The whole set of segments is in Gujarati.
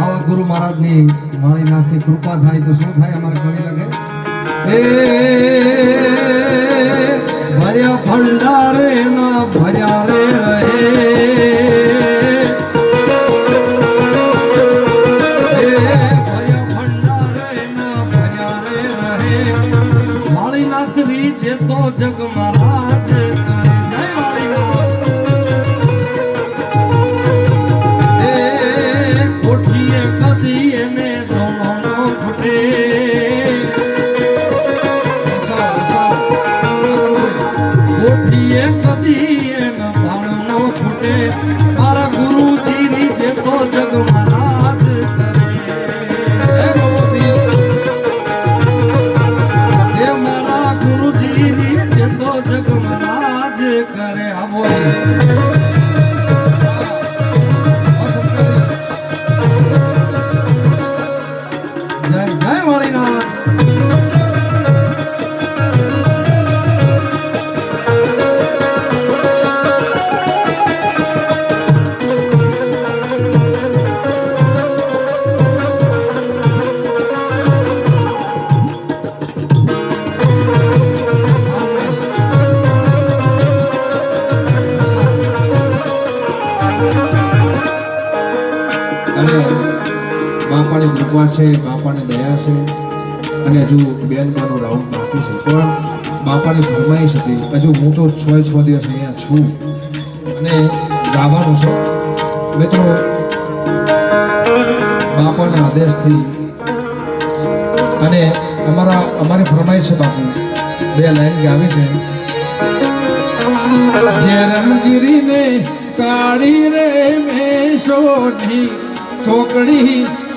આવા ગુરુ મહારાજની માળીનાથની કૃપા થાય તો શું થાય અમારે કવિ લાગે? એ, ભર્યા ભંડારે ના ભર્યા રે રહે. ભર્યા રે રીચે તો જગ મહારાજ બાપાની કૃપા છે બાપાની દયા છે. અને હજુ બેન મારો રાઉન્ડ બાકી છે. પણ બાપાની ફરમાઈશ હતી હજુ. હું તો છ છ દિવસ અહીંયા છું. અને ગાવાનું છે. મિત્રો, બાપાના આદેશથી અને અમારા અમારી ફરમાઈશ છે બાપુ. બે લાઈન ગાવી છે. કાળી રે મેં મેશોની ચોકડી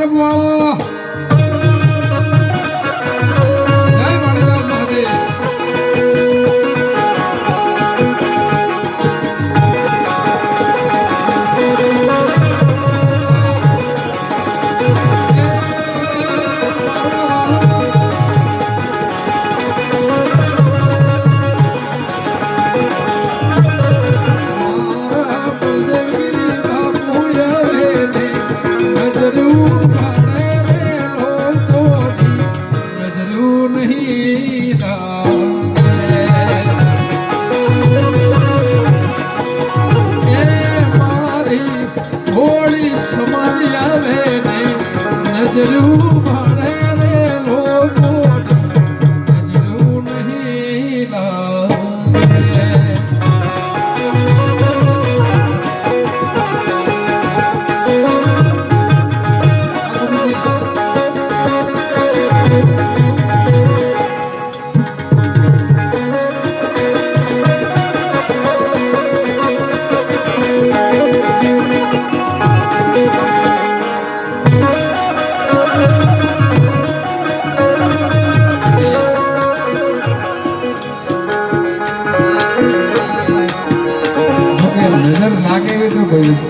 啊！Mecnun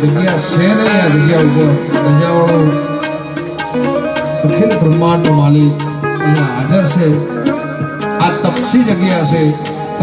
જગ્યા છે ને આ જગ્યા ઉપર? રજાવાળો અખિલ બ્રહ્માંડ માલિક અહીંયા હાજર છે. આ તપસી જગ્યા છે.